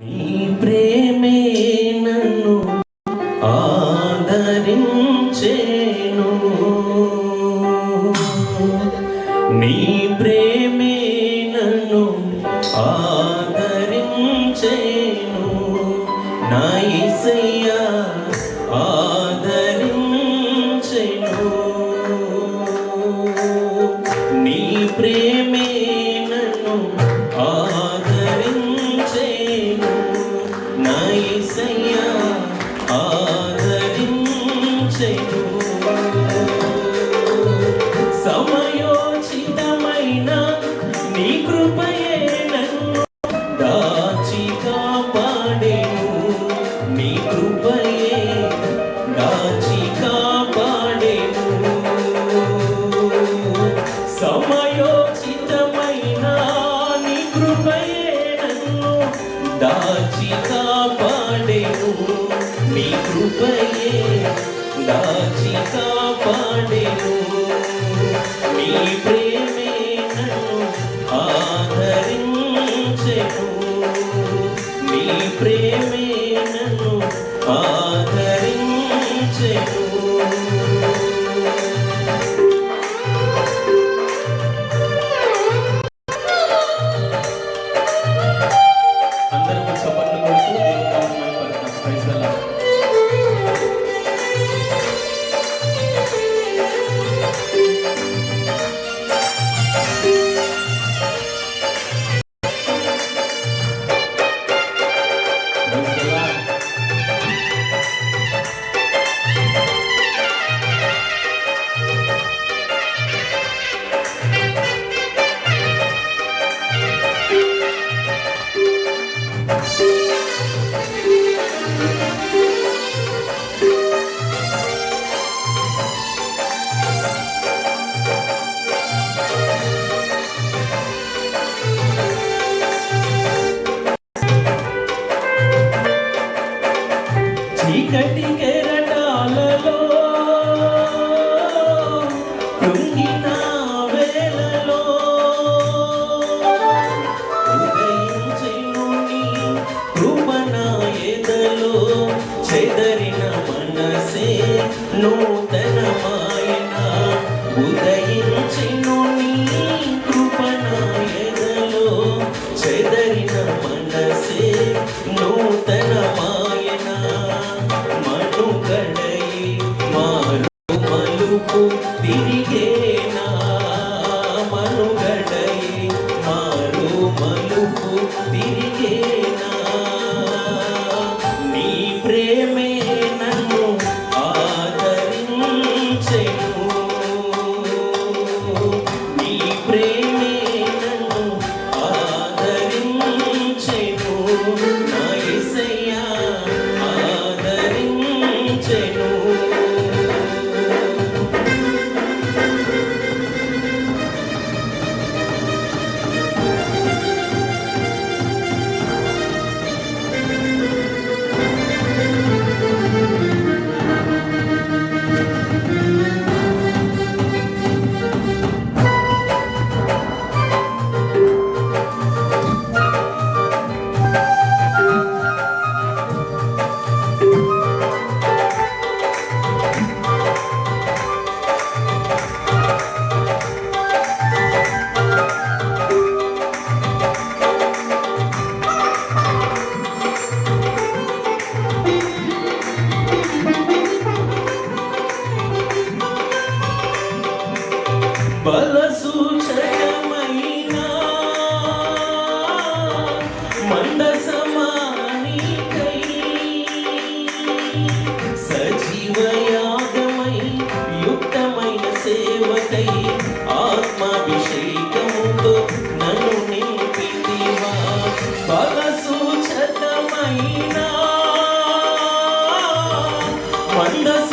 నీ ప్రేమే నన్ను ఆదరించే ఏసయ్యా 一步 Gracias. బలసూచకమైన మందసమానికై సజీవయాగమై యుక్తమైన సేవకై ఆత్మాభిషేకముతో నన్ను నింపితివా బలసూచకమైన మందస